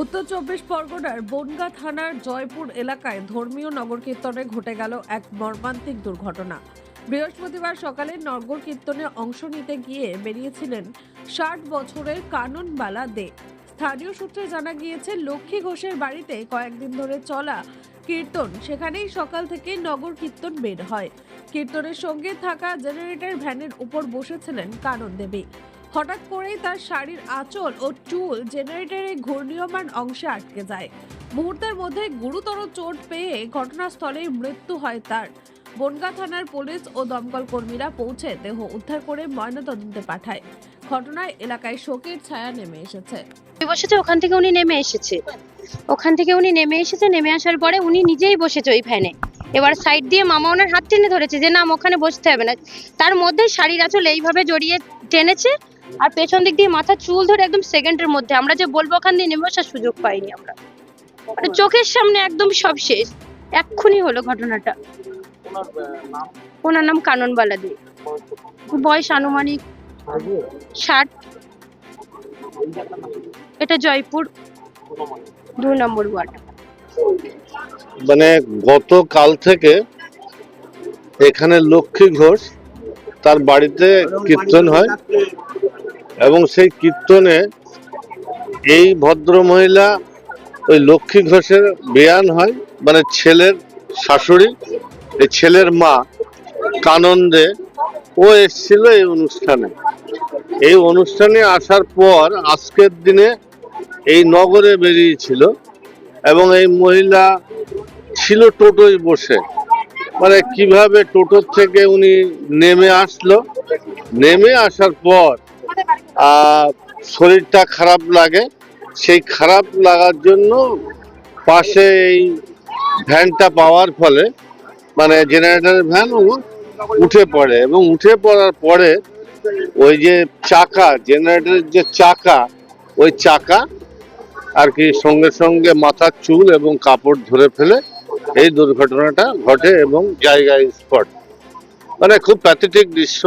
উত্তর চব্বিশ পরগনার বনগা থানার জয়পুর এলাকায় ধর্মীয় নগর কীর্তনে ঘটে গেল এক মর্মান্তিক দুর্ঘটনা। বৃহস্পতিবার সকালে নগর কীর্তনে অংশ নিতে গিয়ে বেরিয়েছিলেন ষাট বছরের কাননবালা দে। স্থানীয় সূত্রে জানা গিয়েছে, লক্ষ্মী ঘোষের বাড়িতে কয়েকদিন ধরে চলা কীর্তন সেখানেই সকাল থেকে নগর কীর্তন বের হয়। কীর্তনের সঙ্গে থাকা জেনারেটর ভ্যানের উপর বসেছিলেন কানন দেবী। হঠাৎ করেই তার শাড়ির আঁচল ও চুল জেনারেটরের ঘূর্ণীয়মান অংশে আটকে যায়। মুহূর্তের মধ্যে গুরুতর চোট পেয়ে ঘটনাস্থলেই মৃত্যু হয় তার। বনগা থানার পুলিশ ও দমকল কর্মীরা পৌঁছে দেহ উদ্ধার করে ময়নাতদন্তে পাঠায়। ঘটনায় এলাকায় শোকের ছায়া নেমে এসেছে। বসেছে ওখান থেকে উনি নেমে এসেছে। ওখান থেকে উনি নেমে এসেছে, নেমে আসার পরে উনি নিজেই বসেছে ওই ফ্যানে এবার সাইড দিয়ে মামা ওনার হাত টেনে ধরেছে যে, না ওখানে বসতে হবে না। তার মধ্যে শাড়ির আঁচল এইভাবে জড়িয়ে টেনেছে আর পেছন দিক দিয়ে মাথার চুল ধরে একদম সেকেন্ডের মধ্যে। আমরা যে বলব ওখান দিয়ে নেমে আসার সুযোগ পাইনি আমরা। মানে চোখের সামনে একদম সব শেষ। এক্ষুনি হলো ঘটনাটা। ওনার নাম? কাননবালা দে বয়স আনুমানিক ষাট। এটা জয়পুর। দুই নম্বর ওয়ার্ড। মানে গতকাল থেকে এখানে লক্ষ্মী ঘোষ তার বাড়িতে কীর্তন হয়। এবং সেই কীর্তনে এই ভদ্র মহিলা ওই লক্ষ্মী ঘোষের বেয়ান হয় মানে ছেলের শাশুড়ি, এই ছেলের মা কানন্দে ও এসেছিল এই অনুষ্ঠানে। এই অনুষ্ঠানে আসার পর আজকের দিনে এই নগরে বেরিয়েছিল এবং এই মহিলা ছিল টোটোয় বসে। মানে কীভাবে টোটোর থেকে উনি নেমে আসলো? নেমে আসার পর শরীরটা খারাপ লাগে, সেই খারাপ লাগার জন্য পাশে এই ভ্যানটা পাওয়ার ফলে মানে জেনারেটরের ভ্যান উঠে পড়ে এবং উঠে পড়ার পরে ওই যে চাকা জেনারেটরের যে চাকা, ওই চাকা আর কি সঙ্গে সঙ্গে মাথার চুল এবং কাপড় ধরে ফেলে এই দুর্ঘটনাটা ঘটে এবং জায়গায় স্পট। মানে খুব প্যাথেটিক দৃশ্য।